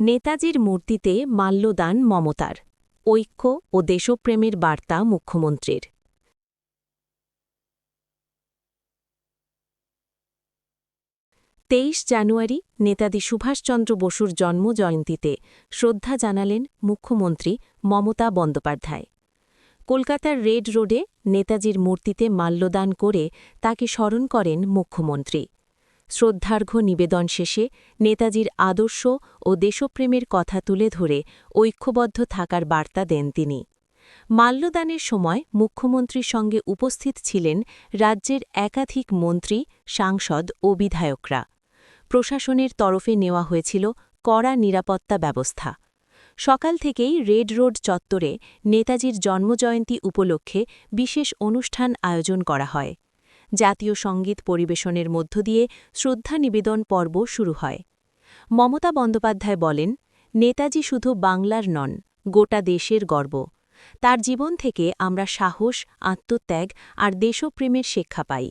নেতাজির মূর্তিতে মাল্যদান মমতার। ঐক্য ও দেশপ্রেমের বার্তা মুখ্যমন্ত্রীর। তেইশ জানুয়ারি নেতাজি সুভাষচন্দ্র বসুর জন্মজয়ন্তীতে শ্রদ্ধা জানালেন মুখ্যমন্ত্রী মমতা বন্দ্যোপাধ্যায়। কলকাতার রেড রোডে নেতাজির মূর্তিতে মাল্যদান করে তাকে স্মরণ করেন মুখ্যমন্ত্রী। শ্রদ্ধার্ঘ্য নিবেদন শেষে নেতাজির আদর্শ ও দেশপ্রেমের কথা তুলে ধরে ঐক্যবদ্ধ থাকার বার্তা দেন তিনি। মাল্যদানের সময় মুখ্যমন্ত্রীর সঙ্গে উপস্থিত ছিলেন রাজ্যের একাধিক মন্ত্রী, সাংসদ ও বিধায়করা। প্রশাসনের তরফে নেওয়া হয়েছিল কড়া নিরাপত্তা ব্যবস্থা। সকাল থেকেই রেড রোড চত্বরে নেতাজির জন্মজয়ন্তী উপলক্ষে বিশেষ অনুষ্ঠান আয়োজন করা হয়। জাতীয় সংগীত পরিবেশনের মধ্য দিয়ে শ্রদ্ধা নিবেদন পর্ব শুরু হয়। মমতা বন্দ্যোপাধ্যায় বলেন, নেতাজি শুধু বাংলার নন, গোটা দেশের গর্ব। তার জীবন থেকে আমরা সাহস, আত্মত্যাগ আর দেশপ্রেমের শিক্ষা পাই।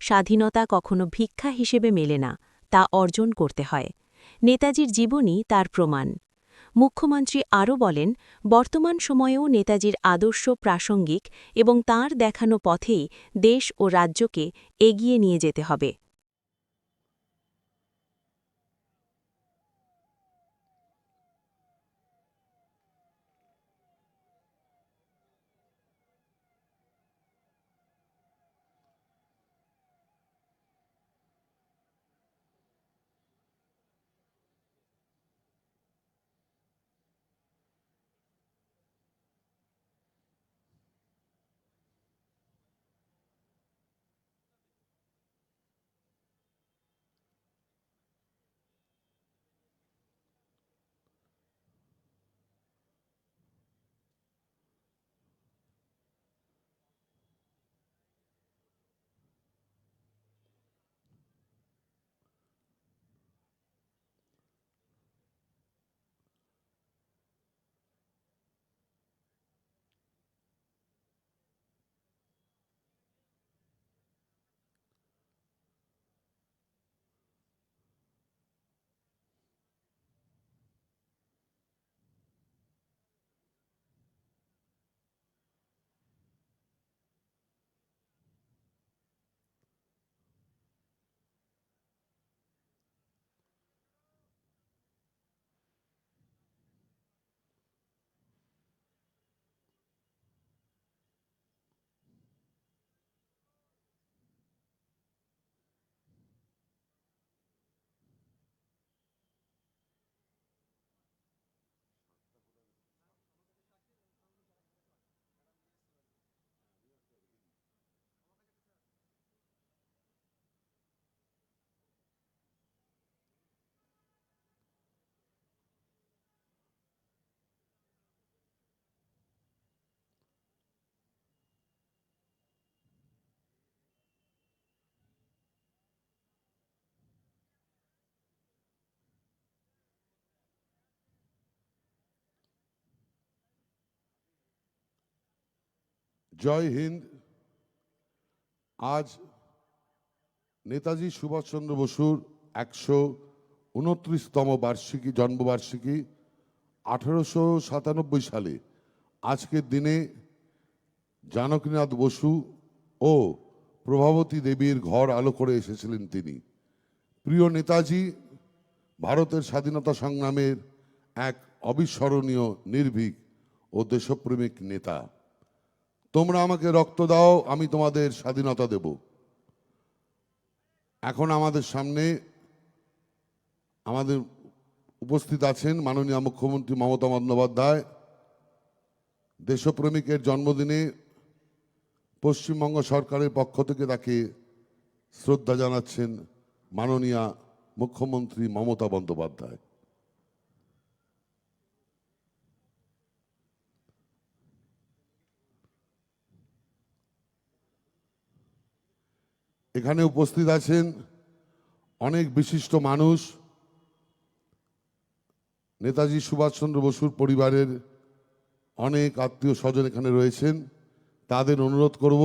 স্বাধীনতা কখনো ভিক্ষা হিসেবে মেলে না, তা অর্জন করতে হয়। নেতাজির জীবনই তার প্রমাণ। মুখ্যমন্ত্রী আরও বলেন, বর্তমান সময়েও নেতাজির আদর্শ প্রাসঙ্গিক এবং তার দেখানো পথেই দেশ ও রাজ্যকে এগিয়ে নিয়ে যেতে হবে। জয় হিন্দ। আজ নেতাজি সুভাষচন্দ্র বসুর একশো উনত্রিশতম বার্ষিকী, জন্মবার্ষিকী আঠারোশো সাতানব্বই সালে। আজকের দিনে জানকীনাথ বসু ও প্রভাবতী দেবীর ঘর আলো করে এসেছিলেন তিনি। প্রিয় নেতাজি, ভারতের স্বাধীনতা সংগ্রামের এক অবিস্মরণীয়, নির্ভীক ও দেশপ্রেমিক নেতা। তোমরা আমাকে রক্ত দাও, আমি তোমাদের স্বাধীনতা দেব। এখন আমাদের সামনে আমাদের উপস্থিত আছেন মাননীয় মুখ্যমন্ত্রী মমতা বন্দ্যোপাধ্যায়, দেশপ্রেমিকের জন্মদিনে পশ্চিমবঙ্গ সরকারের পক্ষ থেকে তাকে শ্রদ্ধা জানাচ্ছেন মাননীয়া মুখ্যমন্ত্রী মমতা বন্দ্যোপাধ্যায়। এখানে উপস্থিত আছেন অনেক বিশিষ্ট মানুষ। নেতাজি সুভাষচন্দ্র বসুর পরিবারের অনেক আত্মীয় স্বজন এখানে রয়েছেন। তাদের অনুরোধ করব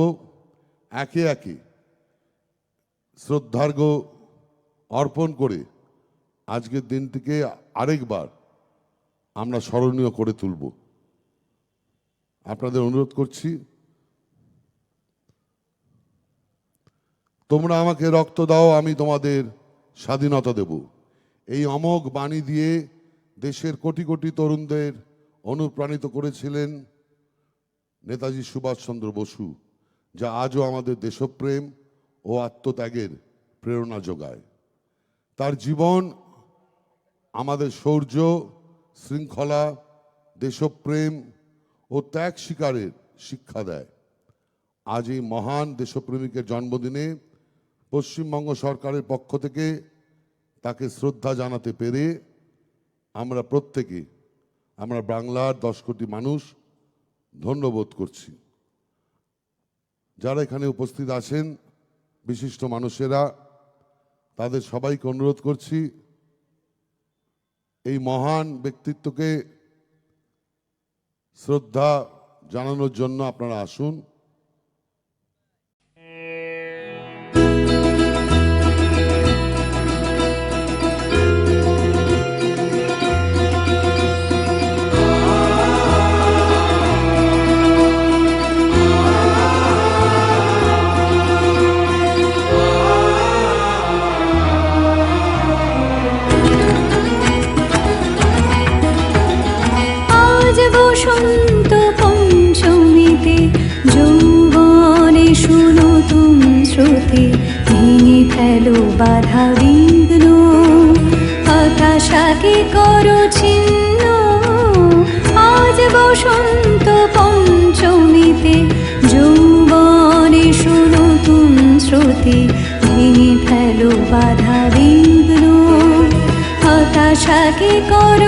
একে একে শ্রদ্ধার্ঘ্য অর্পণ করে আজকের দিনটিকে আরেকবার আমরা স্মরণীয় করে তুলব। আপনাদের অনুরোধ করছি তোমরা আমাকে রক্ত দাও, আমি তোমাদের স্বাধীনতা দেব। এই অমোঘ বাণী দিয়ে দেশের কোটি কোটি তরুণদের অনুপ্রাণিত করেছিলেন নেতাজি সুভাষচন্দ্র বসু, যা আজও আমাদের দেশপ্রেম ও আত্মত্যাগের প্রেরণা যোগায়। তার জীবন, আমাদের শৌর্য শৃঙ্খলা, দেশপ্রেম ও ত্যাগ শিকারের শিক্ষা দেয়। আজ এই মহান দেশপ্রেমিকের জন্মদিনে পশ্চিমবঙ্গ সরকারের পক্ষ থেকে তাকে শ্রদ্ধা জানাতে পেরে আমরা প্রত্যেকে, আমরা বাংলার দশ কোটি মানুষ ধন্যবোধ করছি। যারা এখানে উপস্থিত আছেন, বিশিষ্ট মানুষেরা, তাদের সবাইকে অনুরোধ করছি, এই মহান ব্যক্তিত্বকে শ্রদ্ধা জানানোর জন্য আপনারা আসুন। শ্রুতি ভেঙে ফেলো বাধা বিঘ্ন, হতাশাকে করো ছিন্ন। আজ বসন্ত পঞ্চমীতে যৌবনে শুনো তুম শ্রুতি ভেঙে ফেলো বাধা বিঘ্ন, হতাশাকে করো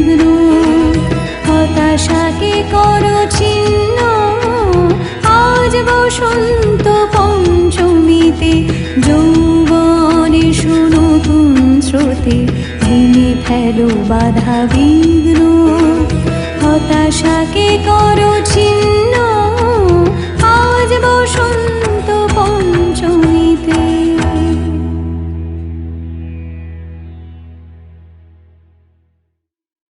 হাতে ভূমি ফেলো বাধা বিঘ্ন হতাশাকে করো ছিন্ন। আজ বসন্ত পঞ্চম।